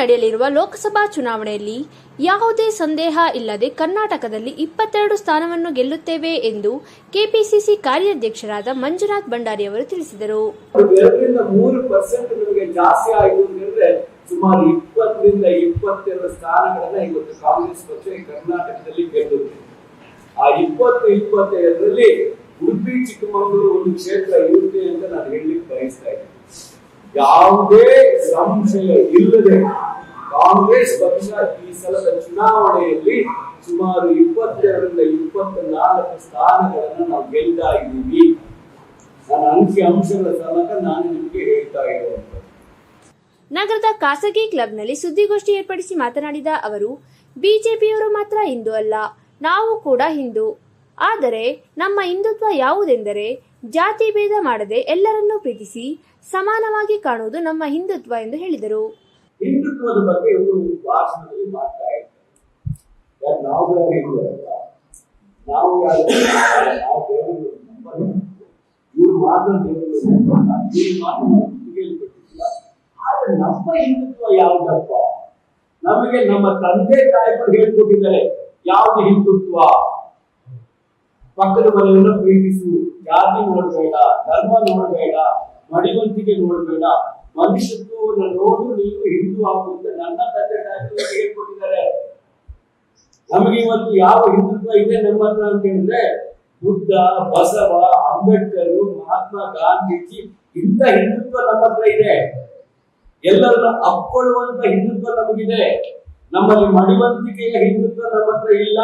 ನಡೆಯಲಿರುವ ಲೋಕಸಭಾ ಚುನಾವಣೆಯಲ್ಲಿ ಯಾವುದೇ ಸಂದೇಹ ಇಲ್ಲದೆ ಕರ್ನಾಟಕದಲ್ಲಿ ಇಪ್ಪತ್ತೆರಡು ಸ್ಥಾನವನ್ನು ಗೆಲ್ಲುತ್ತೇವೆ ಎಂದು ಕೆಪಿಸಿಸಿ ಕಾರ್ಯಾಧ್ಯಕ್ಷರಾದ ಮಂಜುನಾಥ್ ಭಂಡಾರಿ ಅವರು ತಿಳಿಸಿದರು. ಸುಮಾರು ಇಪ್ಪತ್ತರಿಂದ ಇಪ್ಪತ್ತೆರಡು ಸ್ಥಾನಗಳನ್ನ ಇವತ್ತು ಕಾಂಗ್ರೆಸ್ ಪಕ್ಷ ಕರ್ನಾಟಕದಲ್ಲಿ ಗೆದ್ದಿದೆ ಆ ಇಪ್ಪತ್ತು, ಇಪ್ಪತ್ತೆರಡರಲ್ಲಿ ಉಡುಪಿ, ಚಿಕ್ಕಮಗಳೂರು ಒಂದು ಕ್ಷೇತ್ರ ಇರುತ್ತೆ ಅಂತ ನಾನು ಹೇಳಲಿಕ್ಕೆ ಬಯಸ್ತಾ ಇದ್ದೀನಿ. ಯಾವುದೇ ಸಂಶಯ ಇಲ್ಲದೆ ಕಾಂಗ್ರೆಸ್ ಪಕ್ಷ ಈ ಸಲದ ಚುನಾವಣೆಯಲ್ಲಿ ಸುಮಾರು ಇಪ್ಪತ್ತೆರಡರಿಂದ ಇಪ್ಪತ್ತ ನಾಲ್ಕು ಸ್ಥಾನಗಳನ್ನು ನಾವು ಗೆಲ್ತಾ ಇದ್ದೀವಿ. ನನ್ನ ಅಂಕಿ ಅಂಶಗಳ ಸಮೇತ ನಾನು ನಿಮಗೆ ಹೇಳ್ತಾ ಇರುವಂತ ನಗರದ ಖಾಸಗಿ ಕ್ಲಬ್ನಲ್ಲಿ ಸುದ್ದಿಗೋಷ್ಠಿ ಏರ್ಪಡಿಸಿ ಮಾತನಾಡಿದ ಅವರು, ಬಿಜೆಪಿಯವರು ಮಾತ್ರ ಹಿಂದೂ ಅಲ್ಲ, ನಾವು ಕೂಡ ಹಿಂದೂ. ಆದರೆ ನಮ್ಮ ಹಿಂದುತ್ವ ಯಾವುದೆಂದರೆ ಜಾತಿ ಭೇದ ಮಾಡದೆ ಎಲ್ಲರನ್ನೂ ಪ್ರೀತಿಸಿ ಸಮಾನವಾಗಿ ಕಾಣುವುದು ನಮ್ಮ ಹಿಂದುತ್ವ ಎಂದು ಹೇಳಿದರು. ಹಿಂದುತ್ವದ ಬಗ್ಗೆ ನಮಗೆ ನಮ್ಮ ತಂದೆ ತಾಯಿಗಳು ಹೇಳ್ಕೊಟ್ಟಿದ್ದಾರೆ, ಯಾವುದು ಹಿಂದುತ್ವ? ಪಕ್ಕದ ಮನೆಯನ್ನು ಪ್ರೀತಿಸು. ಜಾತಿ ನೋಡಬೇಡ, ಧರ್ಮ ನೋಡಬೇಡ, ಮಡಿವಂತಿಕೆ ನೋಡಬೇಡ. ಮನುಷ್ಯತ್ವವನ್ನು ನೋಡು, ನೀವು ಹಿಂದೂ ಹಾಕು ಅಂತ ನನ್ನ ತಂದೆ ತಾಯಿಗಳು ಹೇಳ್ಕೊಟ್ಟಿದ್ದಾರೆ ನಮಗೆ ಇವತ್ತು ಯಾವ ಹಿಂದುತ್ವ ಇದೆ ನಮ್ಮ ಹತ್ರ ಅಂತ ಹೇಳಿದ್ರೆ, ಬುದ್ಧ, ಬಸವ, ಅಂಬೇಡ್ಕರ್, ಮಹಾತ್ಮ ಗಾಂಧೀಜಿ, ಇಂಥ ಹಿಂದುತ್ವ ನಮ್ಮ ಹತ್ರ ಇದೆ. ಎಲ್ಲರನ್ನ ಅಪ್ಕೊಳ್ಳುವಂತ ಹಿಂದುತ್ವ ನಮಗಿದೆ. ನಮ್ಮಲ್ಲಿ ಮಡಿವಂತಿಕೆಯ ಹಿಂದುತ್ವ ನಮ್ಮ ಹತ್ರ ಇಲ್ಲ.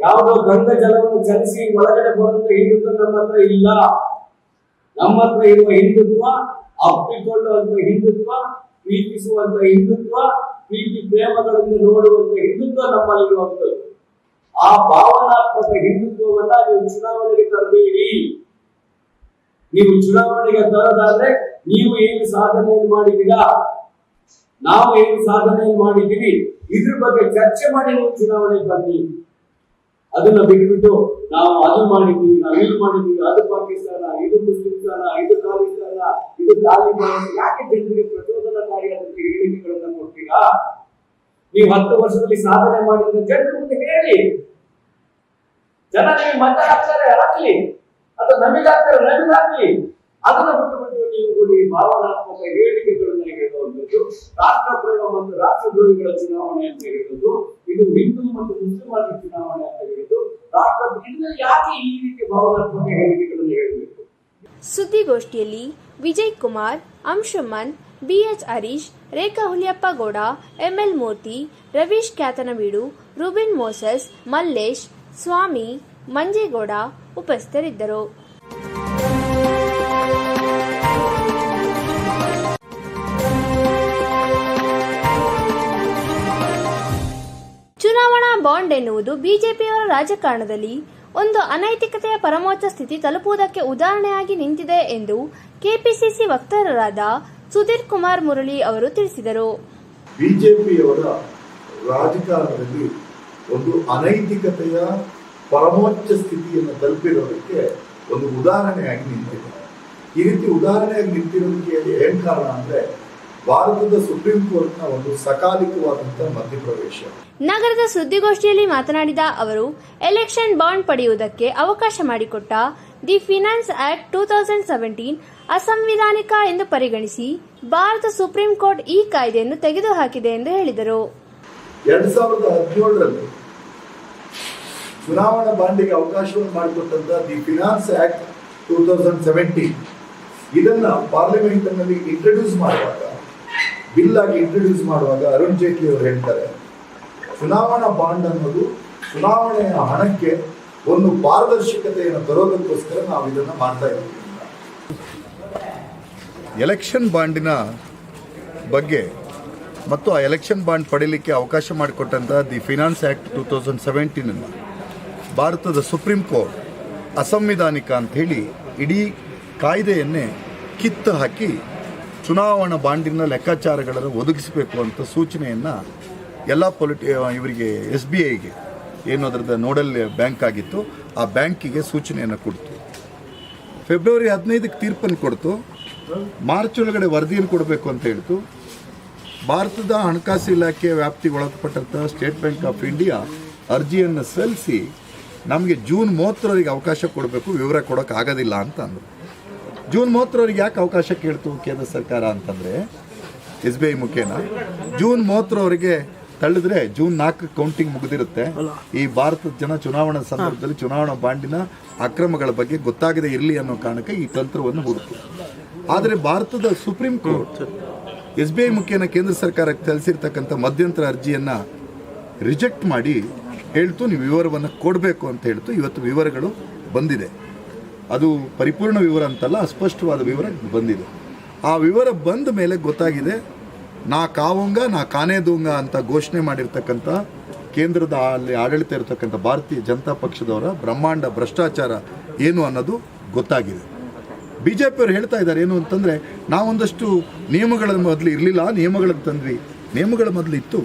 ಯಾವುದೋ ಗಂಧ ಜಲವನ್ನು ಚಲಿಸಿ ಒಳಗಡೆ ಬರುವಂತ ಹಿಂದುತ್ವ ನಮ್ಮ ಹತ್ರ ಇಲ್ಲ. ನಮ್ಮ ಹತ್ರ ಇರುವ ಹಿಂದುತ್ವ, ಅಪ್ಪಿಕೊಳ್ಳುವಂತ ಹಿಂದುತ್ವ, ಪ್ರೀತಿಸುವಂತ ಹಿಂದುತ್ವ, ಪ್ರೀತಿ ಪ್ರೇಮಗಳನ್ನು ನೋಡುವಂತ ಹಿಂದುತ್ವ ನಮ್ಮಲ್ಲಿರುವಂಥದ್ದು ಆ ಭಾವನಾತ್ಮಕ ಹಿಂದುತ್ವವನ್ನ ನೀವು ಚುನಾವಣೆಗೆ ತರಬೇಡಿ. ನೀವು ಚುನಾವಣೆಗೆ ತರೋದಾದ್ರೆ ನೀವು ಏನು ಸಾಧನೆಯನ್ನು ಮಾಡಿದ್ದೀರಾ? ನಾವು ಏನು ಸಾಧನೆಯನ್ನು ಮಾಡಿದ್ದೀವಿ? ಇದ್ರ ಬಗ್ಗೆ ಚರ್ಚೆ ಮಾಡಿ ನೀವು ಚುನಾವಣೆಗೆ ಬನ್ನಿ. ಅದನ್ನ ಬಿಟ್ಬಿಟ್ಟು ನಾವು ಅದು ಮಾಡಿದ್ವಿ, ನಾವು ಇದು ಮಾಡಿದ್ದೀವಿ ಅದು ಪಾಕಿಸ್ತಾನ, ಇದು ಮುಸ್ಲಿಮ್ಸ್ತಾನ, ಇದು ಖಾಲಿಸ್ತಾನ, ಇದು ತಾಲಿಬಾನ್, ಯಾಕೆ ಜನರಿಗೆ ಪ್ರಚೋದನಕಾರಿಯಾದಂತ ಹೇಳಿಕೆಗಳನ್ನ ಕೊಡ್ತೀರಾ? ನೀವು ಹತ್ತು ವರ್ಷದಲ್ಲಿ ಸಾಧನೆ ಮಾಡಿದ್ರೆ ಜನರ ಮುಂದೆ ಹೇಳಿ. ಜನ ನಿಮಗೆ ಮತ ಹಾಕ್ತಾರೆ ಹಾಕ್ಲಿ. ಅಥವಾ ನಮಗೆ ಹಾಕ್ತಾರೆ ನಮಗೆ ಹಾಕ್ಲಿ ಅದನ್ನ ಬಿಟ್ಟುಬಿಟ್ಟು ಬಿಟ್ಟು ನೀವು ಈ ಭಾವನಾತ್ಮಕ ಹೇಳಿಕೆಗಳನ್ನ ಹೇಳುವಂಥದ್ದು ರಾಷ್ಟ್ರ ಪ್ರೇಮ ಮತ್ತು ರಾಷ್ಟ್ರದ್ರೋಹಿಗಳ ಚುನಾವಣೆ ಅಂತ ಹೇಳುವುದು ಇದು ಹಿಂದೂ ಮತ್ತು ಮುಸ್ಲಿಮರ ಚುನಾವಣೆ ಅಂತ ಹೇಳಿದ್ರು ರಾಷ್ಟ್ರ ಯಾಕೆ ಈ ರೀತಿ ಭಾವನಾತ್ಮಕ ಹೇಳಿಕೆಗಳನ್ನು ಹೇಳಬೇಕು? ಸುದ್ದಿಗೋಷ್ಠಿಯಲ್ಲಿ Vijay Kumar, Anshuman, B H Harish, Rekha Huliyappa Gowda, M L Murthy, Ravish Kyathanabeedu Rubin Moses, Mallesh, Swamy, Manjegowda ಉಪಸ್ಥಿತರಿದ್ದರು. ಬಾಂಡ್ ಎನ್ನುವುದು ಬಿಜೆಪಿಯವರ ರಾಜಕಾರಣದಲ್ಲಿ ಒಂದು ಅನೈತಿಕತೆಯ ಪರಮೋಚ್ಚ ಸ್ಥಿತಿ ತಲುಪುವುದಕ್ಕೆ ಉದಾಹರಣೆಯಾಗಿ ನಿಂತಿದೆ ಎಂದು ಕೆಪಿಸಿಸಿ ವಕ್ತಾರರಾದ ಸುಧೀರ್ ಕುಮಾರ್ ಮುರಳಿ ಅವರು ತಿಳಿಸಿದರು. ಬಿಜೆಪಿಯವರ ರಾಜಕಾರಣದಲ್ಲಿ ಒಂದು ಅನೈತಿಕತೆಯ ಪರಮೋಚ್ಚ ಸ್ಥಿತಿಯನ್ನು ತಲುಪಿರೋದಕ್ಕೆ ಒಂದು ಉದಾಹರಣೆಯಾಗಿ ನಿಂತಿದೆ. ಈ ರೀತಿ ಉದಾಹರಣೆಯಾಗಿ ನಿಂತಿರೋದಕ್ಕೆ ಏನ್ ಕಾರಣ ಅಂದ್ರೆ ಭಾರತದ ಸುಪ್ರೀಂ ಕೋರ್ಟ್ನ ಒಂದು ಸಕಾಲಿಕವಾದಂತಹ ಮಧ್ಯಪ್ರವೇಶ. ನಗರದ ಸುದ್ದಿಗೋಷ್ಠಿಯಲ್ಲಿ ಮಾತನಾಡಿದ ಅವರು ಎಲೆಕ್ಷನ್ ಬಾಂಡ್ ಪಡೆಯುವುದಕ್ಕೆ ಅವಕಾಶ ಮಾಡಿಕೊಟ್ಟ the finance act two thousand seventeen ಅಸಂವಿಧಾನಿಕ ಎಂದು ಪರಿಗಣಿಸಿ ಭಾರತ ಸುಪ್ರೀಂ ಕೋರ್ಟ್ ಈ ಕಾಯ್ದೆಯನ್ನು ತೆಗೆದುಹಾಕಿದೆ ಎಂದು ಹೇಳಿದರು. ಎರಡ್ ಸಾವಿರದ ಹದಿನೇಳರಲ್ಲಿ ಚುನಾವಣಾ ಬಾಂಡಿಗೆ ಅವಕಾಶವನ್ನು ಮಾಡಿಕೊಟ್ಟಂತ the finance act two thousand seventeen ಇದನ್ನ ಪಾರ್ಲಿಮೆಂಟ್ನಲ್ಲಿ ಇಂಟ್ರೊಡ್ಯೂಸ್ ಮಾಡುವಾಗ ಬಿಲ್ ಆಗಿ ಇಂಟ್ರೊಡ್ಯೂಸ್ ಮಾಡುವಾಗ ಅರುಣ್ ಜೇಟ್ಲಿ ಅವರು ಹೇಳ್ತಾರೆ, ಚುನಾವಣಾ ಬಾಂಡ್ ಅನ್ನೋದು ಚುನಾವಣೆಯ ಹಣಕ್ಕೆ ಒಂದು ಪಾರದರ್ಶಕತೆಯನ್ನು ತರೋದಕ್ಕೋಸ್ಕರ ನಾವು ಇದನ್ನು ಮಾಡ್ತಾ ಇದ್ದೀವಿ ಎಲೆಕ್ಷನ್ ಬಾಂಡಿನ ಬಗ್ಗೆ ಮತ್ತು ಆ ಎಲೆಕ್ಷನ್ ಬಾಂಡ್ ಪಡೀಲಿಕ್ಕೆ ಅವಕಾಶ ಮಾಡಿಕೊಟ್ಟಂಥ the finance act two thousand ಸೆವೆಂಟೀನನ್ನು ಭಾರತದ ಸುಪ್ರೀಂ ಕೋರ್ಟ್ ಅಸಂವಿಧಾನಿಕ ಅಂತ ಹೇಳಿ ಇಡೀ ಕಾಯ್ದೆಯನ್ನೇ ಕಿತ್ತು ಹಾಕಿ ಚುನಾವಣಾ ಬಾಂಡಿನ ಲೆಕ್ಕಾಚಾರಗಳನ್ನು ಒದಗಿಸಬೇಕು ಅಂತ ಸೂಚನೆಯನ್ನು ಎಲ್ಲ ಪೊಲಿಟಿ ಇವರಿಗೆ, ಎಸ್ ಬಿ ಐಗೆ ಏನು ಅದರದ ನೋಡಲ್ ಬ್ಯಾಂಕ್ ಆಗಿತ್ತು, ಆ ಬ್ಯಾಂಕಿಗೆ ಸೂಚನೆಯನ್ನು ಕೊಡ್ತು. ಫೆಬ್ರವರಿ ಹದಿನೈದಕ್ಕೆ ತೀರ್ಪನ್ನು ಕೊಡ್ತು. ಮಾರ್ಚ್ ಒಳಗಡೆ ವರದಿಯನ್ನು ಕೊಡಬೇಕು ಅಂತ ಹೇಳ್ತು. ಭಾರತದ ಹಣಕಾಸು ಇಲಾಖೆ ವ್ಯಾಪ್ತಿಗೊಳಪಟ್ಟಂಥ ಸ್ಟೇಟ್ ಬ್ಯಾಂಕ್ ಆಫ್ ಇಂಡಿಯಾ ಅರ್ಜಿಯನ್ನು ಸಲ್ಲಿಸಿ ನಮಗೆ ಜೂನ್ ಮೂವತ್ತರವರೆಗೆ ಅವಕಾಶ ಕೊಡಬೇಕು, ವಿವರ ಕೊಡೋಕ್ಕಾಗೋದಿಲ್ಲ ಅಂತ ಅಂದರು. ಜೂನ್ ಮೂವತ್ತರವರೆಗೆ ಯಾಕೆ ಅವಕಾಶ ಕೇಳ್ತು ಕೇಂದ್ರ ಸರ್ಕಾರ ಅಂತಂದರೆ ಎಸ್ ಬಿ ಐ ಮುಖೇನ? ಜೂನ್ ಮೂವತ್ತರವರೆಗೆ ತಳ್ಳಿದ್ರೆ ಜೂನ್ ನಾಲ್ಕು ಕೌಂಟಿಂಗ್ ಮುಗಿದಿರುತ್ತೆ. ಈ ಭಾರತದ ಜನ ಚುನಾವಣಾ ಸಂದರ್ಭದಲ್ಲಿ ಚುನಾವಣಾ ಬಾಂಡಿನ ಅಕ್ರಮಗಳ ಬಗ್ಗೆ ಗೊತ್ತಾಗದೇ ಇರಲಿ ಅನ್ನೋ ಕಾರಣಕ್ಕೆ ಈ ತಂತ್ರವನ್ನು ಹುಡುಕಿ ಆದರೆ ಭಾರತದ supreme court S B I ಮುಖೇನ ಕೇಂದ್ರ ಸರ್ಕಾರಕ್ಕೆ ಸಲ್ಲಿಸಿರ್ತಕ್ಕಂಥ ಮಧ್ಯಂತರ ಅರ್ಜಿಯನ್ನು ರಿಜೆಕ್ಟ್ ಮಾಡಿ ಹೇಳ್ತು ನೀವು ವಿವರವನ್ನು ಕೊಡಬೇಕು ಅಂತ ಹೇಳ್ತು. ಇವತ್ತು ವಿವರಗಳು ಬಂದಿದೆ. ಅದು ಪರಿಪೂರ್ಣ ವಿವರ ಅಂತಲ್ಲ, ಅಸ್ಪಷ್ಟವಾದ ವಿವರ ಬಂದಿದೆ. ಆ ವಿವರ ಬಂದ ಮೇಲೆ ಗೊತ್ತಾಗಿದೆ, ನಾ ಕಾವಂಗ, ನಾ ಕಾನೇದೂಂಗ ಅಂತ ಘೋಷಣೆ ಮಾಡಿರ್ತಕ್ಕಂಥ ಕೇಂದ್ರದ ಅಲ್ಲಿ ಆಡಳಿತ ಇರತಕ್ಕಂಥ ಭಾರತೀಯ ಜನತಾ ಪಕ್ಷದವರ ಬ್ರಹ್ಮಾಂಡ ಭ್ರಷ್ಟಾಚಾರ ಏನು ಅನ್ನೋದು ಗೊತ್ತಾಗಿದೆ. ಬಿ ಜೆ ಪಿಯವರು ಹೇಳ್ತಾ ಇದ್ದಾರೆ ಏನು ಅಂತಂದರೆ, ನಾವೊಂದಷ್ಟು ನಿಯಮಗಳ ಮೊದಲು ಇರಲಿಲ್ಲ, ನಿಯಮಗಳನ್ನು ತಂದ್ವಿ. ನಿಯಮಗಳ ಮೊದಲು ಇತ್ತು.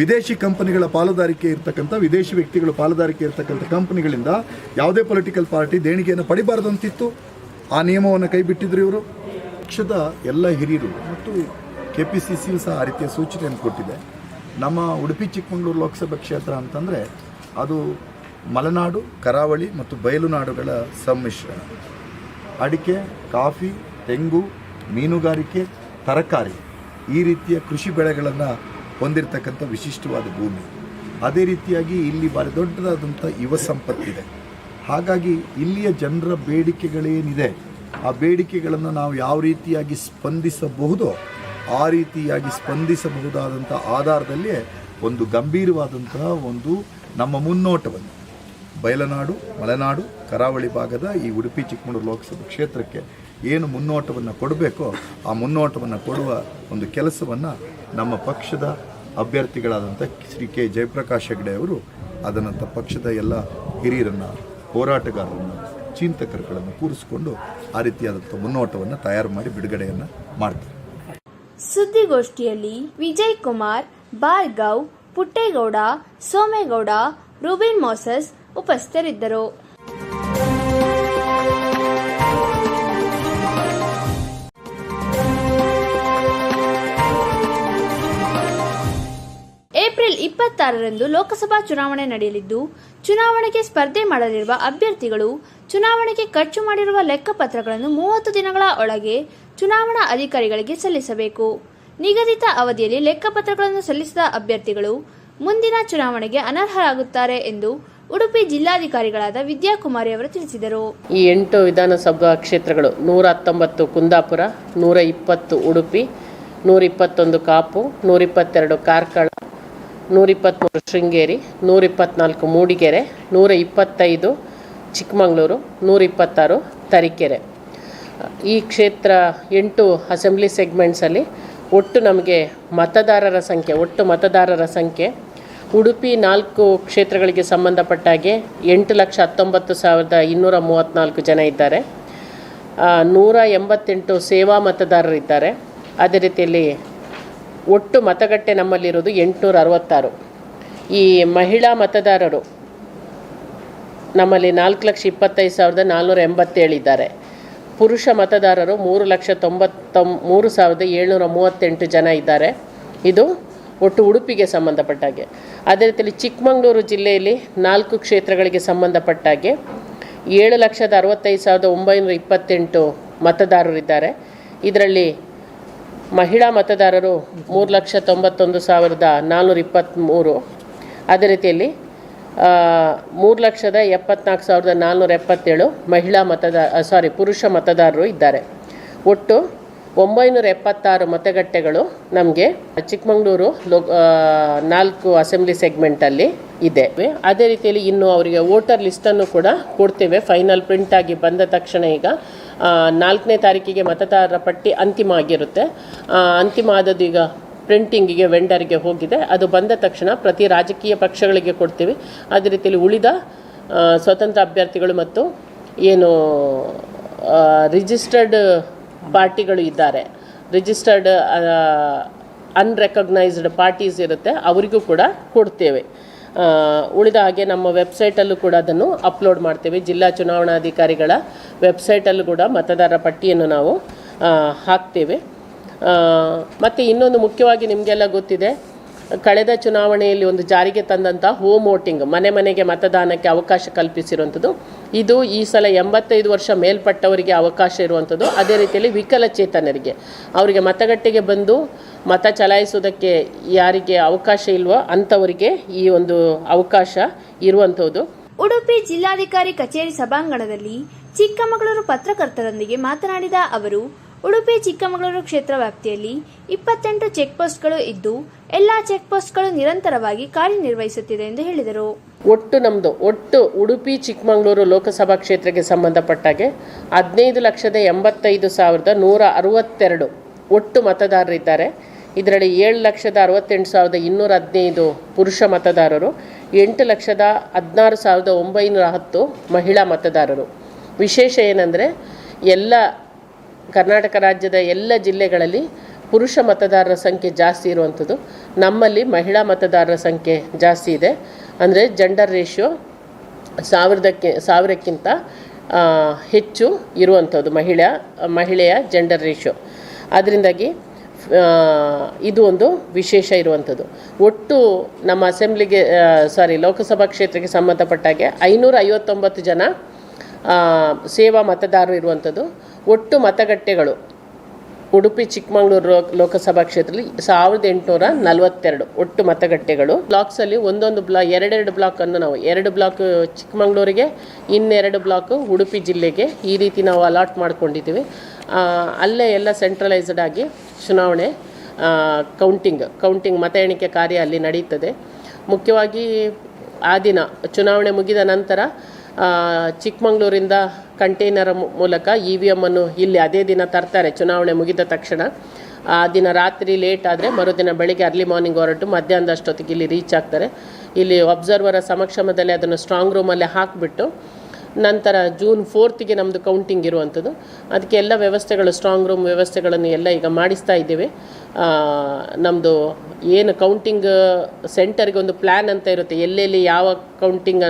ವಿದೇಶಿ ಕಂಪನಿಗಳ ಪಾಲುದಾರಿಕೆ ಇರತಕ್ಕಂಥ, ವಿದೇಶಿ ವ್ಯಕ್ತಿಗಳ ಪಾಲುದಾರಿಕೆ ಇರತಕ್ಕಂಥ ಕಂಪನಿಗಳಿಂದ ಯಾವುದೇ ಪೊಲಿಟಿಕಲ್ ಪಾರ್ಟಿ ದೇಣಿಗೆಯನ್ನು ಪಡಿಬಾರ್ದು ಅಂತಿತ್ತು ಆ ನಿಯಮವನ್ನು ಕೈಬಿಟ್ಟಿದ್ರು ಇವರು. ಪಕ್ಷದ ಎಲ್ಲ ಹಿರಿಯರು ಮತ್ತು ಕೆ ಪಿ ಸಿ ಸಿಯು ಸಹ ಆ ರೀತಿಯ ಸೂಚನೆಯನ್ನು ಕೊಟ್ಟಿದೆ. ನಮ್ಮ ಉಡುಪಿ ಚಿಕ್ಕಮಗಳೂರು ಲೋಕಸಭಾ ಕ್ಷೇತ್ರ ಅಂತಂದರೆ ಅದು ಮಲೆನಾಡು, ಕರಾವಳಿ ಮತ್ತು ಬಯಲುನಾಡುಗಳ ಸಮ್ಮಿಶ್ರಣ. ಅಡಿಕೆ, ಕಾಫಿ, ತೆಂಗು, ಮೀನುಗಾರಿಕೆ, ತರಕಾರಿ ಈ ರೀತಿಯ ಕೃಷಿ ಬೆಳೆಗಳನ್ನು ಹೊಂದಿರತಕ್ಕಂಥ ವಿಶಿಷ್ಟವಾದ ಭೂಮಿ. ಅದೇ ರೀತಿಯಾಗಿ ಇಲ್ಲಿ ಭಾರಿ ದೊಡ್ಡದಾದಂಥ ಯುವ ಸಂಪತ್ತಿದೆ ಹಾಗಾಗಿ ಇಲ್ಲಿಯ ಜನರ ಬೇಡಿಕೆಗಳೇನಿದೆ, ಆ ಬೇಡಿಕೆಗಳನ್ನು ನಾವು ಯಾವ ರೀತಿಯಾಗಿ ಸ್ಪಂದಿಸಬಹುದೋ, ಆ ರೀತಿಯಾಗಿ ಸ್ಪಂದಿಸಬಹುದಾದಂಥ ಆಧಾರದಲ್ಲಿ ಒಂದು ಗಂಭೀರವಾದಂತಹ ಒಂದು ನಮ್ಮ ಮುನ್ನೋಟವನ್ನು. ಬಯಲನಾಡು, ಮಲೆನಾಡು, ಕರಾವಳಿ ಭಾಗದ ಈ ಉಡುಪಿ ಚಿಕ್ಕಮಗಳೂರು ಲೋಕಸಭಾ ಕ್ಷೇತ್ರಕ್ಕೆ ಏನು ಮುನ್ನೋಟವನ್ನು ಕೊಡಬೇಕೋ, ಆ ಮುನ್ನೋಟವನ್ನು ಕೊಡುವ ಒಂದು ಕೆಲಸವನ್ನು ನಮ್ಮ ಪಕ್ಷದ ಅಭ್ಯರ್ಥಿಗಳಾದಂಥ ಶ್ರೀ ಕೆ ಜಯಪ್ರಕಾಶ್ ಹೆಗ್ಡೆ ಅವರು ಅದನ್ನಂಥ ಪಕ್ಷದ ಎಲ್ಲ ಹಿರಿಯರನ್ನು, ಹೋರಾಟಗಾರರನ್ನು, ಚಿಂತಕರುಗಳನ್ನು ಕೂರಿಸಿಕೊಂಡು ಆ ರೀತಿಯಾದಂಥ ಮುನ್ನೋಟವನ್ನು ತಯಾರು ಮಾಡಿ ಬಿಡುಗಡೆಯನ್ನು ಮಾಡ್ತಾರೆ. ಸುದ್ದಿಗೋಷ್ಠಿಯಲ್ಲಿ ವಿಜಯ್ ಕುಮಾರ್ ಭಾರ್ಗವ್, ಪುಟ್ಟೇಗೌಡ, ಸೋಮೇಗೌಡ, ರೂಬಿನ್ ಮೋಸಸ್ ಉಪಸ್ಥಿತರಿದ್ದರು. ಇಪ್ಪತ್ತಾರರಂದು ಲೋಕಸಭಾ ಚುನಾವಣೆ ನಡೆಯಲಿದ್ದು, ಚುನಾವಣೆಗೆ ಸ್ಪರ್ಧೆ ಮಾಡಲಿರುವ ಅಭ್ಯರ್ಥಿಗಳು ಚುನಾವಣೆಗೆ ಖರ್ಚು ಮಾಡಿರುವ ಲೆಕ್ಕಪತ್ರಗಳನ್ನು ಮೂವತ್ತು ದಿನಗಳ ಒಳಗೆ ಚುನಾವಣಾ ಅಧಿಕಾರಿಗಳಿಗೆ ಸಲ್ಲಿಸಬೇಕು. ನಿಗದಿತ ಅವಧಿಯಲ್ಲಿ ಲೆಕ್ಕಪತ್ರಗಳನ್ನು ಸಲ್ಲಿಸಿದ ಅಭ್ಯರ್ಥಿಗಳು ಮುಂದಿನ ಚುನಾವಣೆಗೆ ಅನರ್ಹರಾಗುತ್ತಾರೆ ಎಂದು ಉಡುಪಿ ಜಿಲ್ಲಾಧಿಕಾರಿಗಳಾದ ವಿದ್ಯಾಕುಮಾರಿ ಅವರು ತಿಳಿಸಿದರು. ಈ ಎಂಟು ವಿಧಾನಸಭಾ ಕ್ಷೇತ್ರಗಳು, ನೂರ ಹತ್ತೊಂಬತ್ತು ಕುಂದಾಪುರ, ನೂರ ಇಪ್ಪತ್ತು ಉಡುಪಿ, ನೂರ ಇಪ್ಪತ್ತೊಂದು ಕಾಪು, ನೂರ ಇಪ್ಪತ್ತೆರಡು ಕಾರ್ಕಳ ನೂರ ಇಪ್ಪತ್ತ್ಮೂರು ಶೃಂಗೇರಿ ನೂರ ಇಪ್ಪತ್ತ್ನಾಲ್ಕು ಮೂಡಿಗೆರೆ ನೂರ ಇಪ್ಪತ್ತೈದು ಚಿಕ್ಕಮಗಳೂರು ನೂರ ಇಪ್ಪತ್ತಾರು ತರೀಕೆರೆ. ಈ ಕ್ಷೇತ್ರ ಎಂಟು ಅಸೆಂಬ್ಲಿ ಸೆಗ್ಮೆಂಟ್ಸಲ್ಲಿ ಒಟ್ಟು ನಮಗೆ ಮತದಾರರ ಸಂಖ್ಯೆ, ಒಟ್ಟು ಮತದಾರರ ಸಂಖ್ಯೆ ಉಡುಪಿ ನಾಲ್ಕು ಕ್ಷೇತ್ರಗಳಿಗೆ ಸಂಬಂಧಪಟ್ಟಾಗೆ ಎಂಟು ಲಕ್ಷ ಹತ್ತೊಂಬತ್ತು ಸಾವಿರದ ಇನ್ನೂರ ಮೂವತ್ತ್ನಾಲ್ಕು ಜನ ಇದ್ದಾರೆ. ನೂರ ಎಂಬತ್ತೆಂಟು ಸೇವಾ ಮತದಾರರಿದ್ದಾರೆ. ಅದೇ ರೀತಿಯಲ್ಲಿ ಒಟ್ಟು ಮತಗಟ್ಟೆ ನಮ್ಮಲ್ಲಿರೋದು ಎಂಟುನೂರ ಅರವತ್ತಾರು ಈ ಮಹಿಳಾ ಮತದಾರರು ನಮ್ಮಲ್ಲಿ ನಾಲ್ಕು ಲಕ್ಷ ಇಪ್ಪತ್ತೈದು ಸಾವಿರದ ನಾಲ್ನೂರ ಎಂಬತ್ತೇಳಿದ್ದಾರೆ ಪುರುಷ ಮತದಾರರು ಮೂರು ಲಕ್ಷ ತೊಂಬತ್ತ, ಮೂರು ಸಾವಿರದ ಏಳ್ನೂರ ಮೂವತ್ತೆಂಟು ಜನ ಇದ್ದಾರೆ. ಇದು ಒಟ್ಟು ಉಡುಪಿಗೆ ಸಂಬಂಧಪಟ್ಟಾಗೆ ಅದೇ ರೀತಿಯಲ್ಲಿ ಚಿಕ್ಕಮಗಳೂರು ಜಿಲ್ಲೆಯಲ್ಲಿ ನಾಲ್ಕು ಕ್ಷೇತ್ರಗಳಿಗೆ ಸಂಬಂಧಪಟ್ಟಾಗೆ ಏಳು ಲಕ್ಷದ ಅರವತ್ತೈದು ಸಾವಿರದ ಒಂಬೈನೂರ ಇಪ್ಪತ್ತೆಂಟು ಮತದಾರರಿದ್ದಾರೆ. ಇದರಲ್ಲಿ ಮಹಿಳಾ ಮತದಾರರು ಮೂರು ಲಕ್ಷ ತೊಂಬತ್ತೊಂದು ಸಾವಿರದ ನಾನ್ನೂರ ಇಪ್ಪತ್ತ್ಮೂರು ಅದೇ ರೀತಿಯಲ್ಲಿ ಮೂರು ಲಕ್ಷದ ಎಪ್ಪತ್ನಾಲ್ಕು ಸಾವಿರದ ನಾನ್ನೂರ ಎಪ್ಪತ್ತೇಳು ಮಹಿಳಾ ಮತದಾರ ಸಾರಿ ಪುರುಷ ಮತದಾರರು ಇದ್ದಾರೆ. ಒಟ್ಟು ಒಂಬೈನೂರ ಎಪ್ಪತ್ತಾರು ಮತಗಟ್ಟೆಗಳು ನಮಗೆ ಚಿಕ್ಕಮಗಳೂರು ಲೋ ನಾಲ್ಕು ಅಸೆಂಬ್ಲಿ ಸೆಗ್ಮೆಂಟಲ್ಲಿ ಇದೆ. ಅದೇ ರೀತಿಯಲ್ಲಿ ಇನ್ನು ಅವರಿಗೆ ವೋಟರ್ ಲಿಸ್ಟನ್ನು ಕೂಡ ಕೊಡ್ತೇವೆ. ಫೈನಲ್ ಪ್ರಿಂಟಾಗಿ ಬಂದ ತಕ್ಷಣ ಈಗ ನಾಲ್ಕನೇ ತಾರೀಕಿಗೆ ಮತದಾರರ ಪಟ್ಟಿ ಅಂತಿಮ ಆಗಿರುತ್ತೆ. ಅಂತಿಮ ಆದದ್ದು ಈಗ ಪ್ರಿಂಟಿಂಗಿಗೆ, ವೆಂಡರ್ಗೆ ಹೋಗಿದೆ. ಅದು ಬಂದ ತಕ್ಷಣ ಪ್ರತಿ ರಾಜಕೀಯ ಪಕ್ಷಗಳಿಗೆ ಕೊಡ್ತೀವಿ. ಅದೇ ರೀತಿಯಲ್ಲಿ ಉಳಿದ ಸ್ವತಂತ್ರ ಅಭ್ಯರ್ಥಿಗಳು ಮತ್ತು ಏನು ರಿಜಿಸ್ಟರ್ಡ್ ಪಾರ್ಟಿಗಳು ಇದ್ದಾರೆ. ರಿಜಿಸ್ಟರ್ಡ್ ಅನ್ರೆಕಗ್ನೈಸ್ಡ್ ಪಾರ್ಟೀಸ್ ಇರುತ್ತೆ. ಅವರಿಗೂ ಕೂಡ ಕೊಡ್ತೇವೆ. ಉಳಿದ ಹಾಗೆ ನಮ್ಮ ವೆಬ್ಸೈಟಲ್ಲೂ ಕೂಡ ಅದನ್ನು ಅಪ್ಲೋಡ್ ಮಾಡ್ತೇವೆ. ಜಿಲ್ಲಾ ಚುನಾವಣಾಧಿಕಾರಿಗಳ ವೆಬ್ಸೈಟಲ್ಲೂ ಕೂಡ ಮತದಾರರ ಪಟ್ಟಿಯನ್ನು ನಾವು ಹಾಕ್ತೇವೆ. ಮತ್ತು ಇನ್ನೊಂದು ಮುಖ್ಯವಾಗಿ ನಿಮಗೆಲ್ಲ ಗೊತ್ತಿದೆ, ಕಳೆದ ಚುನಾವಣೆಯಲ್ಲಿ ಒಂದು ಜಾರಿಗೆ ತಂದಂಥ ಹೋಮ್ ವೋಟಿಂಗ್, ಮನೆ ಮನೆಗೆ ಮತದಾನಕ್ಕೆ ಅವಕಾಶ ಕಲ್ಪಿಸಿರುವಂಥದ್ದು ಇದು ಈ ಸಲ ಎಂಬತ್ತೈದು ವರ್ಷ ಮೇಲ್ಪಟ್ಟವರಿಗೆ ಅವಕಾಶ ಇರುವಂಥದ್ದು ಅದೇ ರೀತಿಯಲ್ಲಿ ವಿಕಲಚೇತನರಿಗೆ, ಅವರಿಗೆ ಮತಗಟ್ಟೆಗೆ ಬಂದು ಮತ ಚಲಾಯಿಸೋದಕ್ಕೆ ಯಾರಿಗೆ ಅವಕಾಶ ಇಲ್ವೋ ಅಂಥವರಿಗೆ ಈ ಒಂದು ಅವಕಾಶ ಇರುವಂಥದ್ದು. ಉಡುಪಿ ಜಿಲ್ಲಾಧಿಕಾರಿ ಕಚೇರಿ ಸಭಾಂಗಣದಲ್ಲಿ ಚಿಕ್ಕಮಗಳೂರು ಪತ್ರಕರ್ತರೊಂದಿಗೆ ಮಾತನಾಡಿದ ಅವರು ಉಡುಪಿ ಚಿಕ್ಕಮಗಳೂರು ಕ್ಷೇತ್ರ ವ್ಯಾಪ್ತಿಯಲ್ಲಿ ಇಪ್ಪತ್ತೆಂಟು ಚೆಕ್ ಪೋಸ್ಟ್ಗಳು ಇದ್ದು ಎಲ್ಲಾ ಚೆಕ್ ಪೋಸ್ಟ್ಗಳು ನಿರಂತರವಾಗಿ ಕಾರ್ಯನಿರ್ವಹಿಸುತ್ತಿದೆ ಎಂದು ಹೇಳಿದರು. ಒಟ್ಟು ನಮ್ಮದು ಒಟ್ಟು ಉಡುಪಿ ಚಿಕ್ಕಮಗಳೂರು ಲೋಕಸಭಾ ಕ್ಷೇತ್ರಕ್ಕೆ ಸಂಬಂಧಪಟ್ಟಾಗೆ ಹದಿನೈದು ಲಕ್ಷದ ಎಂಬತ್ತೈದು ಸಾವಿರದ ನೂರ ಅರವತ್ತೆರಡು ಒಟ್ಟು ಮತದಾರರಿದ್ದಾರೆ. ಇದರಲ್ಲಿ ಏಳು ಲಕ್ಷದ ಅರವತ್ತೆಂಟು ಸಾವಿರದ ಇನ್ನೂರ ಹದಿನೈದು ಪುರುಷ ಮತದಾರರು, ಎಂಟು ಲಕ್ಷದ ಹದಿನಾರು ಸಾವಿರದ ಒಂಬೈನೂರ ಹತ್ತು ಮಹಿಳಾ ಮತದಾರರು. ವಿಶೇಷ ಏನಂದರೆ, ಎಲ್ಲ ಕರ್ನಾಟಕ ರಾಜ್ಯದ ಎಲ್ಲ ಜಿಲ್ಲೆಗಳಲ್ಲಿ ಪುರುಷ ಮತದಾರರ ಸಂಖ್ಯೆ ಜಾಸ್ತಿ ಇರುವಂಥದ್ದು. ನಮ್ಮಲ್ಲಿ ಮಹಿಳಾ ಮತದಾರರ ಸಂಖ್ಯೆ ಜಾಸ್ತಿ ಇದೆ. ಅಂದರೆ ಜೆಂಡರ್ ರೇಷಿಯೋ ಸಾವಿರದಕ್ಕೆ, ಸಾವಿರಕ್ಕಿಂತ ಹೆಚ್ಚು ಇರುವಂಥದ್ದು ಮಹಿಳಾ, ಮಹಿಳೆಯ ಜೆಂಡರ್ ರೇಷಿಯೋ ಅದರಿಂದಾಗಿ ಇದು ಒಂದು ವಿಶೇಷ ಇರುವಂಥದ್ದು. ಒಟ್ಟು ನಮ್ಮ ಅಸೆಂಬ್ಲಿಗೆ ಸಾರಿ ಲೋಕಸಭಾ ಕ್ಷೇತ್ರಕ್ಕೆ ಸಂಬಂಧಪಟ್ಟಾಗೆ ಐನೂರ ಐವತ್ತೊಂಬತ್ತು ಜನ ಸೇವಾ ಮತದಾರರು ಇರುವಂಥದ್ದು. ಒಟ್ಟು ಮತಗಟ್ಟೆಗಳು ಉಡುಪಿ, ಚಿಕ್ಕಮಗಳೂರು ಲೋಕ್- ಲೋಕಸಭಾ ಕ್ಷೇತ್ರದಲ್ಲಿ ಸಾವಿರದ ಎಂಟುನೂರ ನಲವತ್ತೆರಡು ಒಟ್ಟು ಮತಗಟ್ಟೆಗಳು. ಬ್ಲಾಕ್ಸಲ್ಲಿ ಒಂದೊಂದು ಬ್ಲಾ, ಎರಡೆರಡು ಬ್ಲಾಕನ್ನು ನಾವು, ಎರಡು ಬ್ಲಾಕ್ ಚಿಕ್ಕಮಗಳೂರಿಗೆ, ಇನ್ನೆರಡು ಬ್ಲಾಕು ಉಡುಪಿ ಜಿಲ್ಲೆಗೆ ಈ ರೀತಿ ನಾವು ಅಲಾಟ್ ಮಾಡ್ಕೊಂಡಿದ್ದೀವಿ. ಅಲ್ಲೇ ಎಲ್ಲ ಸೆಂಟ್ರಲೈಸ್ಡ್ ಆಗಿ ಚುನಾವಣೆ ಕೌಂಟಿಂಗ್ ಕೌಂಟಿಂಗ್ ಮತ ಎಣಿಕೆ ಕಾರ್ಯ ಅಲ್ಲಿ ನಡೆಯುತ್ತದೆ ಮುಖ್ಯವಾಗಿ ಆ ದಿನ, ಚುನಾವಣೆ ಮುಗಿದ ನಂತರ ಚಿಕ್ಕಮಗಳೂರಿಂದ ಕಂಟೈನರ್ ಮೂಲಕ ಇ ವಿ ಎಮ್ಮನ್ನು ಇಲ್ಲಿ ಅದೇ ದಿನ ತರ್ತಾರೆ, ಚುನಾವಣೆ ಮುಗಿದ ತಕ್ಷಣ. ಆ ದಿನ ರಾತ್ರಿ ಲೇಟ್ ಆದರೆ ಮರುದಿನ ಬೆಳಿಗ್ಗೆ ಅರ್ಲಿ ಮಾರ್ನಿಂಗ್ ಹೊರಟು ಮಧ್ಯಾಹ್ನದ ಅಷ್ಟೊತ್ತಿಗೆ ಇಲ್ಲಿ ರೀಚ್ ಆಗ್ತಾರೆ. ಇಲ್ಲಿ ಒಬ್ಸರ್ವರ ಸಮಕ್ಷಮದಲ್ಲಿ ಅದನ್ನು ಸ್ಟ್ರಾಂಗ್ ರೂಮಲ್ಲೇ ಹಾಕಿಬಿಟ್ಟು ನಂತರ ಜೂನ್ ಫೋರ್ತ್ಗೆ ನಮ್ಮದು ಕೌಂಟಿಂಗ್ ಇರುವಂಥದ್ದು ಅದಕ್ಕೆ ಎಲ್ಲ ವ್ಯವಸ್ಥೆಗಳು ಸ್ಟ್ರಾಂಗ್ ರೂಮ್ ವ್ಯವಸ್ಥೆಗಳನ್ನು ಎಲ್ಲ ಈಗ ಮಾಡಿಸ್ತಾ ಇದ್ದೇವೆ. ನಮ್ಮದು ಏನು ಕೌಂಟಿಂಗ್ ಸೆಂಟರ್ಗೆ ಒಂದು ಪ್ಲ್ಯಾನ್ ಅಂತ ಇರುತ್ತೆ. ಎಲ್ಲೆಲ್ಲಿ ಯಾವ ಕೌಂಟಿಂಗ್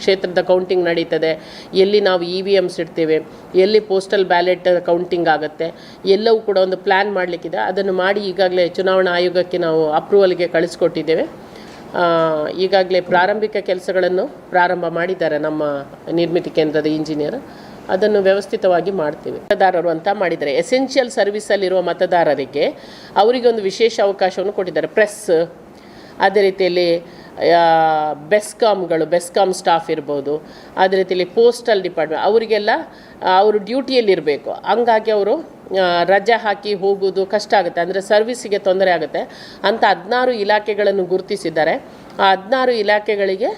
ಕ್ಷೇತ್ರದ ಕೌಂಟಿಂಗ್ ನಡೀತದೆ, ಎಲ್ಲಿ ನಾವು ಇ ವಿ ಎಮ್ಸ್ ಇಡ್ತೇವೆ, ಎಲ್ಲಿ ಪೋಸ್ಟಲ್ ಬ್ಯಾಲೆಟ್ ಕೌಂಟಿಂಗ್ ಆಗುತ್ತೆ, ಎಲ್ಲವೂ ಕೂಡ ಒಂದು ಪ್ಲ್ಯಾನ್ ಮಾಡಲಿಕ್ಕಿದೆ. ಅದನ್ನು ಮಾಡಿ ಈಗಾಗಲೇ ಚುನಾವಣಾ ಆಯೋಗಕ್ಕೆ ನಾವು ಅಪ್ರೂವಲ್ಗೆ ಕಳಿಸ್ಕೊಟ್ಟಿದ್ದೇವೆ. ಈಗಾಗಲೇ ಪ್ರಾರಂಭಿಕ ಕೆಲಸಗಳನ್ನು ಪ್ರಾರಂಭ ಮಾಡಿದ್ದಾರೆ ನಮ್ಮ ನಿರ್ಮಿತಿ ಕೇಂದ್ರದ ಇಂಜಿನಿಯರ್. ಅದನ್ನು ವ್ಯವಸ್ಥಿತವಾಗಿ ಮಾಡ್ತೀವಿ. ಮತದಾರರು ಅಂತ ಮಾಡಿದ್ದಾರೆ. ಎಸೆನ್ಷಿಯಲ್ ಸರ್ವಿಸಲ್ಲಿರುವ ಮತದಾರರಿಗೆ ಅವರಿಗೆ ಒಂದು ವಿಶೇಷ ಅವಕಾಶವನ್ನು ಕೊಟ್ಟಿದ್ದಾರೆ. ಪ್ರೆಸ್ ಅದೇ ರೀತಿಯಲ್ಲಿ ಬೆಸ್ಕಾಮ್ಗಳು ಬೆಸ್ಕಾಮ್ ಸ್ಟಾಫ್ ಇರ್ಬೋದು. ಅದೇ ರೀತಿಯಲ್ಲಿ ಪೋಸ್ಟಲ್ ಡಿಪಾರ್ಟ್ಮೆಂಟ್ ಅವರಿಗೆಲ್ಲ ಅವರು ಡ್ಯೂಟಿಯಲ್ಲಿರಬೇಕು ಹಂಗಾಗಿ ಅವರು ರಜೆ ಹಾಕಿ ಹೋಗೋದು ಕಷ್ಟ ಆಗುತ್ತೆ. ಅಂದರೆ ಸರ್ವಿಸಿಗೆ ತೊಂದರೆ ಆಗುತ್ತೆ. ಅಂತ ಹದಿನಾರು ಇಲಾಖೆಗಳನ್ನು ಗುರುತಿಸಿದ್ದಾರೆ. ಆ ಹದಿನಾರು ಇಲಾಖೆಗಳಿಗೆ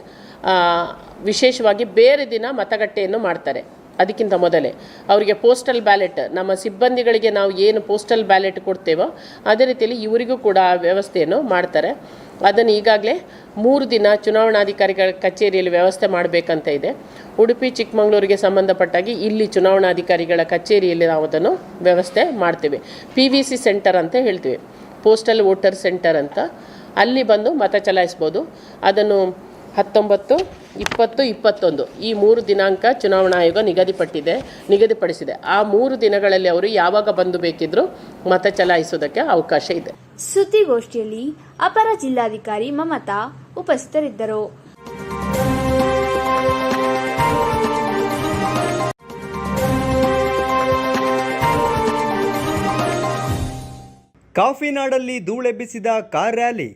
ವಿಶೇಷವಾಗಿ ಬೇರೆ ದಿನ ಮತಗಟ್ಟೆಯನ್ನು ಮಾಡ್ತಾರೆ. ಅದಕ್ಕಿಂತ ಮೊದಲೇ. ಅವರಿಗೆ ಪೋಸ್ಟಲ್ ಬ್ಯಾಲೆಟ್, ನಮ್ಮ ಸಿಬ್ಬಂದಿಗಳಿಗೆ ನಾವು ಏನು ಪೋಸ್ಟಲ್ ಬ್ಯಾಲೆಟ್ ಕೊಡ್ತೇವೋ, ಅದೇ ರೀತಿಯಲ್ಲಿ ಇವರಿಗೂ ಕೂಡ ವ್ಯವಸ್ಥೆಯನ್ನು ಮಾಡ್ತಾರೆ. ಅದನ್ನು ಈಗಾಗಲೇ ಮೂರು ದಿನ ಚುನಾವಣಾಧಿಕಾರಿಗಳ ಕಚೇರಿಯಲ್ಲಿ ವ್ಯವಸ್ಥೆ ಮಾಡಬೇಕಂತ ಇದೆ. ಉಡುಪಿ, ಚಿಕ್ಕಮಗಳೂರಿಗೆ ಸಂಬಂಧಪಟ್ಟಾಗಿ ಇಲ್ಲಿ ಚುನಾವಣಾಧಿಕಾರಿಗಳ ಕಚೇರಿಯಲ್ಲಿ ನಾವು ಅದನ್ನು ವ್ಯವಸ್ಥೆ ಮಾಡ್ತೇವೆ. ಪಿ ವಿ ಸಿ ಸೆಂಟರ್ ಅಂತ ಹೇಳ್ತೀವಿ. ಪೋಸ್ಟಲ್ ವೋಟರ್ ಸೆಂಟರ್ ಅಂತ. ಅಲ್ಲಿ ಬಂದು ಮತ ಚಲಾಯಿಸ್ಬೋದು. ಅದನ್ನು ಹತ್ತೊಂಬತ್ತು ಇಪ್ಪತ್ತು ಇಪ್ಪತ್ತೊಂದು. ಈ ಮೂರು ದಿನಾಂಕ ಚುನಾವಣಾ ಆಯೋಗ ನಿಗದಿಪಟ್ಟಿದೆ ನಿಗದಿಪಡಿಸಿದೆ. ಆ ಮೂರು ದಿನಗಳಲ್ಲಿ ಅವರು ಯಾವಾಗ ಬಂದು ಬೇಕಿದ್ರೂ ಮತ ಚಲಾಯಿಸೋದಕ್ಕೆ ಅವಕಾಶ ಇದೆ. ಸುದ್ದಿಗೋಷ್ಠಿಯಲ್ಲಿ ಅಪರ ಜಿಲ್ಲಾಧಿಕಾರಿ ಮಮತಾ ಉಪಸ್ಥಿತರಿದ್ದರು. ಕಾಫಿನಾಡಲ್ಲಿ ಧೂಳೆಬ್ಬಿಸಿದ ಕಾರ್ ರ್ಯಾಲಿ.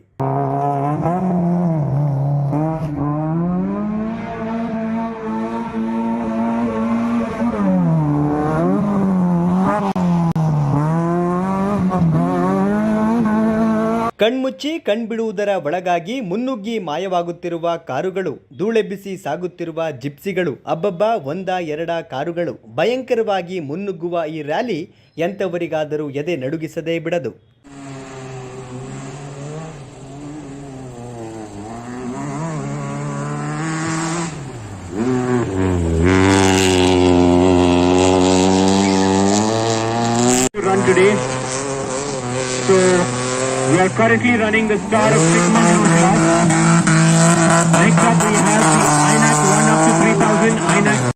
ಕಣ್ಮುಚ್ಚಿ ಕಣ್ಬಿಡುವುದರ ಒಳಗಾಗಿ ಮುನ್ನುಗ್ಗಿ ಮಾಯವಾಗುತ್ತಿರುವ ಕಾರುಗಳು, ಧೂಳೆಬ್ಬಿಸಿ ಸಾಗುತ್ತಿರುವ ಜಿಪ್ಸಿಗಳು, ಅಬ್ಬಬ್ಬ ಒಂದ ಎರಡ ಕಾರುಗಳು ಭಯಂಕರವಾಗಿ ಮುನ್ನುಗ್ಗುವ ಈ ರ್ಯಾಲಿ ಎಂಥವರಿಗಾದರೂ ಎದೆ ನಡುಗಿಸದೇ ಬಿಡದು. Currently running the Star of class. Next up we have the INAC 1 up to 3000 INAC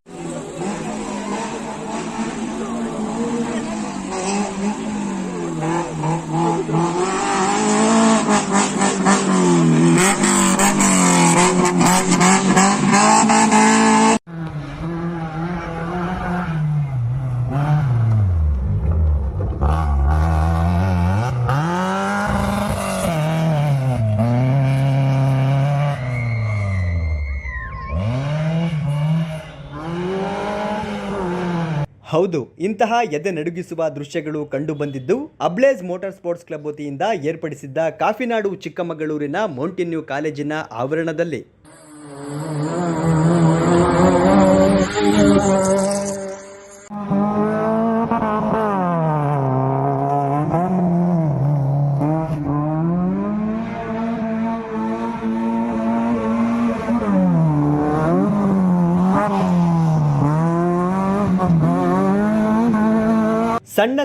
ಇಂತಹ ಎದೆ ನಡುಗಿಸುವ ದೃಶ್ಯಗಳು ಕಂಡುಬಂದಿದ್ದು ಅಬ್ಲೇಸ್ ಮೋಟಾರ್ ಸ್ಪೋರ್ಟ್ಸ್ ಕ್ಲಬ್ ವತಿಯಿಂದ ಏರ್ಪಡಿಸಿದ್ದ ಕಾಫಿನಾಡು ಚಿಕ್ಕಮಗಳೂರಿನ ಮೌಂಟೆನ್ಯೂ ಕಾಲೇಜಿನ ಆವರಣದಲ್ಲಿ.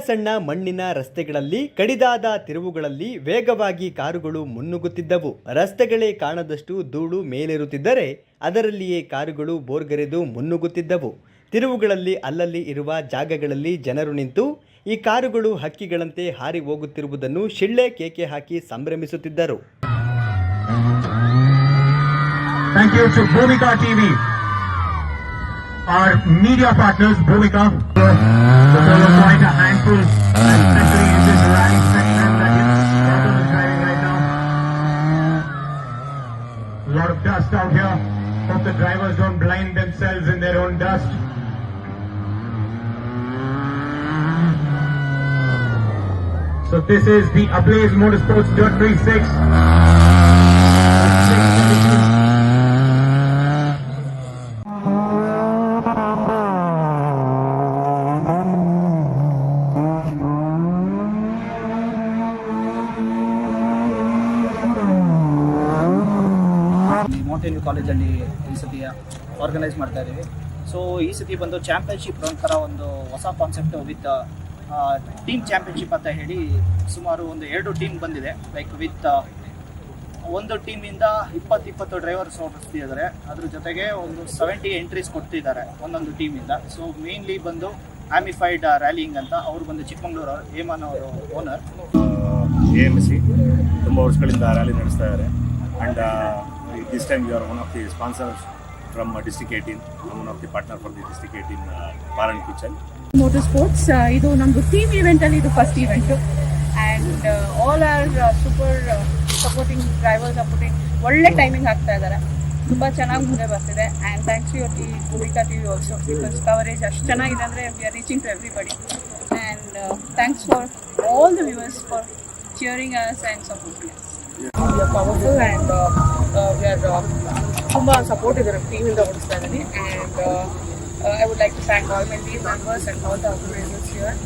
ಸಣ್ಣ ಮಣ್ಣಿನ ರಸ್ತೆಗಳಲ್ಲಿ, ಕಡಿದಾದ ತಿರುವುಗಳಲ್ಲಿ ವೇಗವಾಗಿ ಕಾರುಗಳು ಮುನ್ನುಗ್ಗುತ್ತಿದ್ದವು. ರಸ್ತೆಗಳೇ ಕಾಣದಷ್ಟು ಧೂಳು ಮೇಲೇರುತ್ತಿದ್ದರೆ, ಅದರಲ್ಲಿಯೇ ಕಾರುಗಳು ಬೋರ್ಗರೆದು ಮುನ್ನುಗ್ಗುತ್ತಿದ್ದವು. ತಿರುವುಗಳಲ್ಲಿ ಅಲ್ಲಲ್ಲಿ ಇರುವ ಜಾಗಗಳಲ್ಲಿ ಜನರು ನಿಂತು, ಈ ಕಾರುಗಳು ಹಕ್ಕಿಗಳಂತೆ ಹಾರಿ ಹೋಗುತ್ತಿರುವುದನ್ನು ಶಿಳ್ಳೆ ಕೇಕೆ ಹಾಕಿ ಸಂಭ್ರಮಿಸುತ್ತಿದ್ದರು. Our media partners, Bhumika. Quite a handful, especially in this rally section that is driving right now. A lot of dust out here. Hope the drivers don't blind themselves in their own dust. So this is the Ablaze Motorsports Dirt 36. Organise ಮಾಡ್ತಾ ಇದ್ದೀವಿ so ಈ ಸತಿ ಬಂದು championship ಒಂಥರ ಒಂದು ಹೊಸ concept with team championship ಅಂತ ಹೇಳಿ ಸುಮಾರು ಒಂದು ಎರಡು ಟೀಮ್ ಬಂದಿದೆ. ಲೈಕ್ ವಿತ್ ಒಂದು ಟೀಮಿಂದ ಇಪ್ಪತ್ತು ಇಪ್ಪತ್ತು ಡ್ರೈವರ್ಸ್ ಓಡಿಸ್ತಿದ್ದಾರೆ. ಅದ್ರ ಜೊತೆಗೆ ಒಂದು ಸೆವೆಂಟಿ ಎಂಟ್ರೀಸ್ ಕೊಡ್ತಿದ್ದಾರೆ ಒಂದೊಂದು ಟೀಮಿಂದ ಸೊ ಮೇನ್ಲಿ ಬಂದು ಆಮಿಫೈಡ್ ರ್ಯಾಲಿಂಗ್ ಅಂತ ಅವರು ಬಂದು ಚಿಕ್ಕಮಂಗ್ಳೂರು ಹೇಮನ್ ಅವರು ಓನರ್ ಎ ಎಂ ಸಿ ತುಂಬ ವರ್ಷಗಳಿಂದ ರ್ಯಾಲಿ ನಡೆಸ್ತಾ ಇದ್ದಾರೆ and this time you are one of the sponsors from district eighteen one of the partner from the district eighteen ಪಾರಣ್ kitchen motor sports ಇದು ನಮ್ಮದು ಟೀಮ್ ಇವೆಂಟ್ ಅಲ್ಲಿ ಇದು first event and all are super supporting driver supporting ಒಳ್ಳೆ timing ಆಗ್ತಾ ಇದ್ದಾರೆ ತುಂಬ ಚೆನ್ನಾಗಿ ಮುಂದೆ ಬರ್ತಿದೆ. And thanks your T Bhoomika T V also because coverage ಅಷ್ಟು ಚೆನ್ನಾಗಿದೆ ಅಂದರೆ we are reaching to everybody and thanks for all the viewers for cheering us and supporting powerful and we are ತುಂಬ ಸಪೋರ್ಟ್ ಇದ್ದಾರೆ ಟೀಮಿಂದ ಓಡಿಸ್ತಾ ಇದ್ದೀನಿ. And I would like to thank all my team members and all the organisers here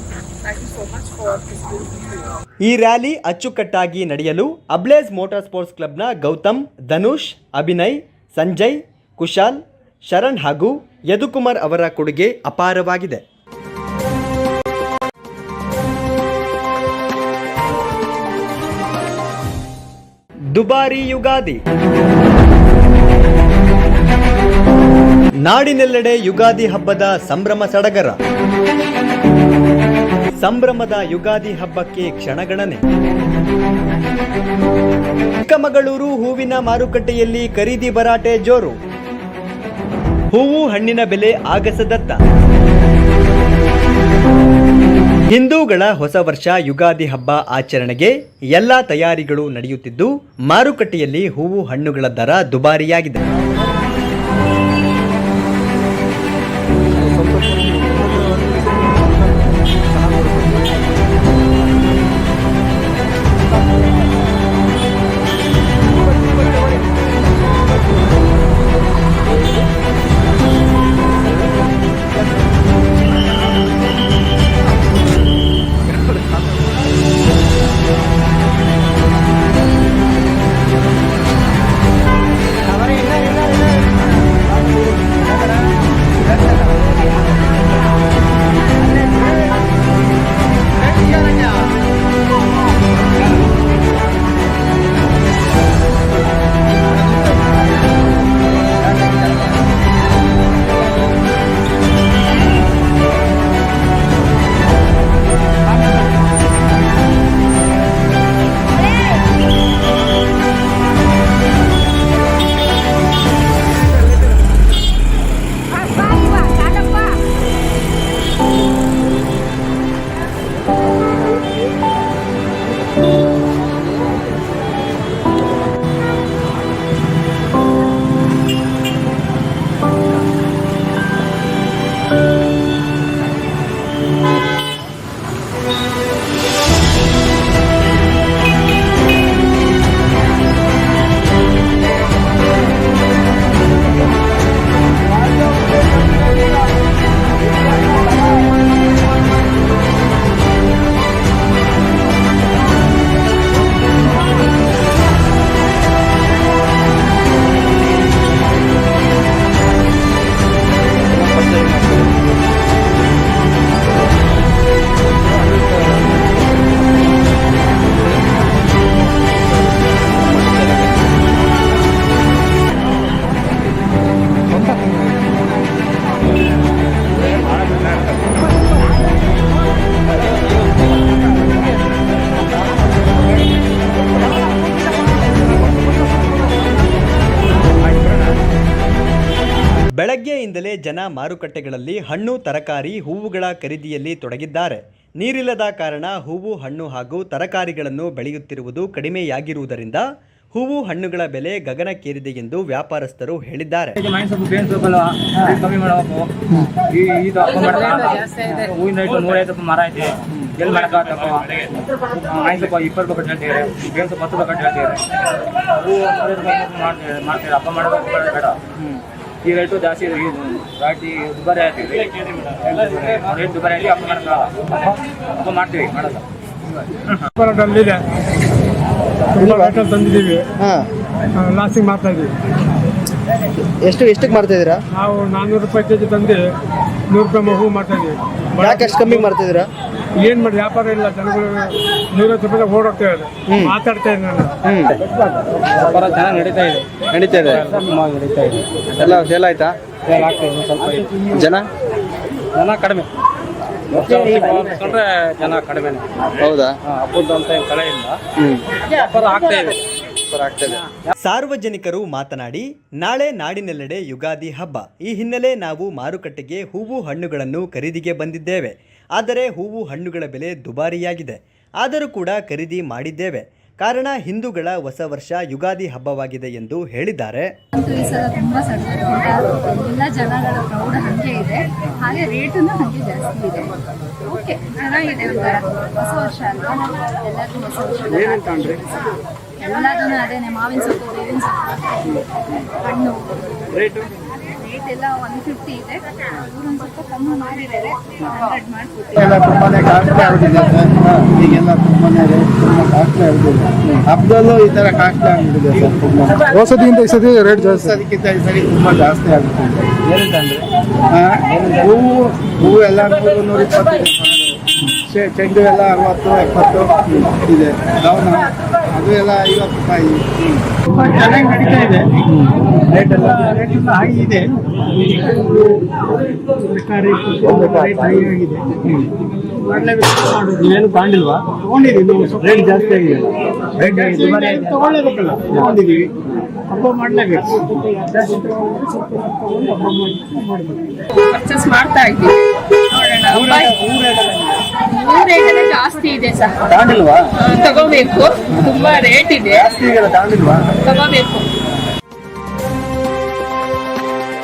thank you so much for this ಈ rally ಅಚ್ಚುಕಟ್ಟಾಗಿ ನಡೆಯಲು ಅಬ್ಲೇಸ್ motor sports ಕ್ಲಬ್ನ ಗೌತಮ್, ಧನುಷ್, ಅಭಿನಯ್, ಸಂಜಯ್, ಕುಶಾಲ್, ಶರಣ್ ಹಾಗೂ ಯದುಕುಮಾರ್ ಅವರ ಕೊಡುಗೆ ಅಪಾರವಾಗಿದೆ. ದುಬಾರಿ ಯುಗಾದಿ. ನಾಡಿನೆಲ್ಲೆಡೆ ಯುಗಾದಿ ಹಬ್ಬದ ಸಂಭ್ರಮ ಸಡಗರ. ಸಂಭ್ರಮದ ಯುಗಾದಿ ಹಬ್ಬಕ್ಕೆ ಕ್ಷಣಗಣನೆ. ಚಿಕ್ಕಮಗಳೂರು ಹೂವಿನ ಮಾರುಕಟ್ಟೆಯಲ್ಲಿ ಖರೀದಿ ಭರಾಟೆ ಜೋರು. ಹೂವು ಹಣ್ಣಿನ ಬೆಲೆ ಆಗಸದತ್ತ. ಹಿಂದೂಗಳ ಹೊಸ ವರ್ಷ ಯುಗಾದಿ ಹಬ್ಬ ಆಚರಣೆಗೆ ಎಲ್ಲ ತಯಾರಿಗಳು ನಡೆಯುತ್ತಿದ್ದು ಮಾರುಕಟ್ಟೆಯಲ್ಲಿ ಹೂವು ಹಣ್ಣುಗಳ ದರ ದುಬಾರಿಯಾಗಿದೆ. ಜನ ಮಾರುಕಟ್ಟೆಗಳಲ್ಲಿ ಹಣ್ಣು ತರಕಾರಿ ಹೂವುಗಳ ಖರೀದಿಯಲ್ಲಿ ತೊಡಗಿದ್ದಾರೆ. ನೀರಿಲ್ಲದ ಕಾರಣ ಹೂವು ಹಣ್ಣು ಹಾಗೂ ತರಕಾರಿಗಳನ್ನು ಬೆಳೆಯುತ್ತಿರುವುದು ಕಡಿಮೆಯಾಗಿರುವುದರಿಂದ ಹೂವು ಹಣ್ಣುಗಳ ಬೆಲೆ ಗಗನಕ್ಕೇರಿದೆ ಎಂದು ವ್ಯಾಪಾರಸ್ಥರು ಹೇಳಿದ್ದಾರೆ. ಹೂವು ಈ ರೇಟು ಜಾಸ್ತಿ ರಾಟಿ ದುಬಾರಿ ಆಗ್ತೀವಿ ರೇಟ್ ದುಬಾರಿ ಆಗಿ ಹಬ್ಬ ಮಾಡೋಕ್ಕಾಗಲ್ಲ ಹಬ್ಬ ಮಾಡ್ತೀವಿ ಮಾಡಲ್ಲ. ಇದೆ ತುಂಬ ರೇಟಲ್ಲಿ ತಂದಿದ್ದೀವಿ. ಲಾಸ್ಟಿಂಗ್ ಮಾಡ್ತಾ ಇದ್ದೀವಿ. ಎಷ್ಟು ಎಷ್ಟಕ್ಕೆ ಮಾಡ್ತಾ ಇದ್ದೀರಾ? ನಾವು ನಾನ್ನೂರು ರೂಪಾಯಿ ಕೆ ಜಿ ತಂದು ನೂರು ರೂಪಾಯಿ ಮಗು ಮಾಡ್ತಾ ಇದ್ದೀವಿ. ಯಾಕೆ ಅಷ್ಟು ಕಮ್ಮಿ ಮಾಡ್ತಿದ್ದೀರಾ ಏನು ಮಾಡಿ ವ್ಯಾಪಾರ ಇಲ್ಲ ಜನಗಳು ನೂರೈವತ್ತು ರೂಪಾಯಿ ಓಡೋಗ್ತಾ ಇದೆ ಮಾತಾಡ್ತಾ ಇದ್ದೀನಿ ನಾನು. ವ್ಯಾಪಾರ ಚೆನ್ನಾಗಿ ನಡೀತಾ ಇದೆ. ನಡೀತಾ ಇದೆ. ನಡೀತಾ ಇದೆ ಎಲ್ಲ ಸೇಲ್ ಆಯ್ತಾ? ಸೇಲ್ ಆಗ್ತಾ ಇದೆ ಸ್ವಲ್ಪ ಜನ ಜನ ಕಡಿಮೆ ಜನ ಕಡಿಮೆನೆ. ಹೌದಾ? ಅಂತ ಏನ್ ಕಳೆ ಇಲ್ಲ. ವ್ಯಾಪಾರ ಆಗ್ತಾ ಇದೆ. ಆಗ್ತದೆ ಸಾರ್ವಜನಿಕರು ಮಾತನಾಡಿ ನಾಳೆ ನಾಡಿನೆಲ್ಲೆಡೆ ಯುಗಾದಿ ಹಬ್ಬ. ಈ ಹಿನ್ನೆಲೆ ನಾವು ಮಾರುಕಟ್ಟೆಗೆ ಹೂವು ಹಣ್ಣುಗಳನ್ನು ಖರೀದಿಗೆ ಬಂದಿದ್ದೇವೆ. ಆದರೆ ಹೂವು ಹಣ್ಣುಗಳ ಬೆಲೆ ದುಬಾರಿಯಾಗಿದೆ. ಆದರೂ ಕೂಡ ಖರೀದಿ ಮಾಡಿದ್ದೇವೆ. ಕಾರಣ ಹಿಂದೂಗಳ ಹೊಸ ವರ್ಷ ಯುಗಾದಿ ಹಬ್ಬವಾಗಿದೆ ಎಂದು ಹೇಳಿದ್ದಾರೆ. ಎಲ್ಲದನ್ನೂ ಈ ಸಲ ತುಂಬ ಸಡಗರ ಎಲ್ಲ ಜನಗಳ ಕ್ರೌಡ್ ಹಾಗೆ ಇದೆ. ಹಾಗೆ ರೇಟನ್ನು ಹಾಗೆ ಜಾಸ್ತಿ ಇದೆ. ಓಕೆ ಚೆನ್ನಾಗಿದೆ ಒಂಥರ ಹೊಸ ವರ್ಷ ಅಲ್ವಾ? ಎಲ್ಲರಿಗೂ ಹೊಸ ವರ್ಷ ಎಲ್ಲದೂ ಅದೇನೆ ಮಾವಿನ ಸೊಪ್ಪು ಬೇವಿನ ಸೊಪ್ಪು ಹಣ್ಣು. ರೇಟ್? ಎಲ್ಲ ಒನ್ ಫಿಫ್ಟಿ ಇದೆ. ಸ್ವಲ್ಪ ಕಮ್ಮಿ ಮಾಡಿದ್ದಾರೆ. ಹಂಡ್ರೆಡ್ ಮಾಡ್ಕೊಡ್ತೀವಿ ತುಂಬಾನೇ ಕಾಸ್ಟ್ಲಿ ಆಗುದಿದೆ ಸರ್ ಈಗೆಲ್ಲ ತುಂಬಾನೇ ರೇಟ್ ತುಂಬ ಕಾಸ್ಟ್ಲಿ ಹಬ್ಬದಲ್ಲೂ ಈ ತರ ಕಾಸ್ಟ್ಲಿ ಆಗುದಿದೆ ಸರ್ ತುಂಬಾ. ಹೊಸದಿಯಿಂದ ಈ ಸತಿ ರೇಟ್ ಜಾಸ್ತಿ. ಅದಕ್ಕಿಂತ ಈ ಸರಿ ತುಂಬಾ ಜಾಸ್ತಿ ಆಗುತ್ತಿದೆ ಏನಂತಂದ್ರೆ ಹೂವು ಹೂವು ಎಲ್ಲ ನೂರು ನೂರ ಇಪ್ಪತ್ತು ಚೆಂಡು ಎಲ್ಲ ಅರವತ್ತು ಎಪ್ಪತ್ತು ಇದೆ. ಡೌನ್ ಅದು ಎಲ್ಲ ಐವತ್ತು ರೂಪಾಯಿ. ಚೆನ್ನಾಗಿ ನಡೀತಾ ಇದೆ. ರೇಟ್ ಎಲ್ಲ ರೇಟ್ ಎಲ್ಲ ಹೈ ಇದೆ. ತರಕಾರಿ ರೇಟ್ ಹೈ ಆಗಿದೆ ನೀವೇನು ತಗೊಂಡಿಲ್ವಾ ತಗೊಂಡಿದ್ದೀವಿ ರೇಟ್ ಜಾಸ್ತಿ ಆಗಿದೆ ರೇಟ್. ತಗೊಳ್ಳೇಬೇಕಲ್ಲ ತಗೊಂಡಿದ್ದೀವಿ. ಹಬ್ಬ ಮಾಡಲೇಬೇಕು. ಪರ್ಚೇಸ್ ಮಾಡ್ತಾ ಇದ್ದೀವಿ. ರೇಟ್ ಜಾಸ್ತಿ ಇದೆ ಸರ್. ತಗೋಬೇಕು. ತುಂಬಾ ರೇಟ್ ಇದೆ. ತಗೋಬೇಕು.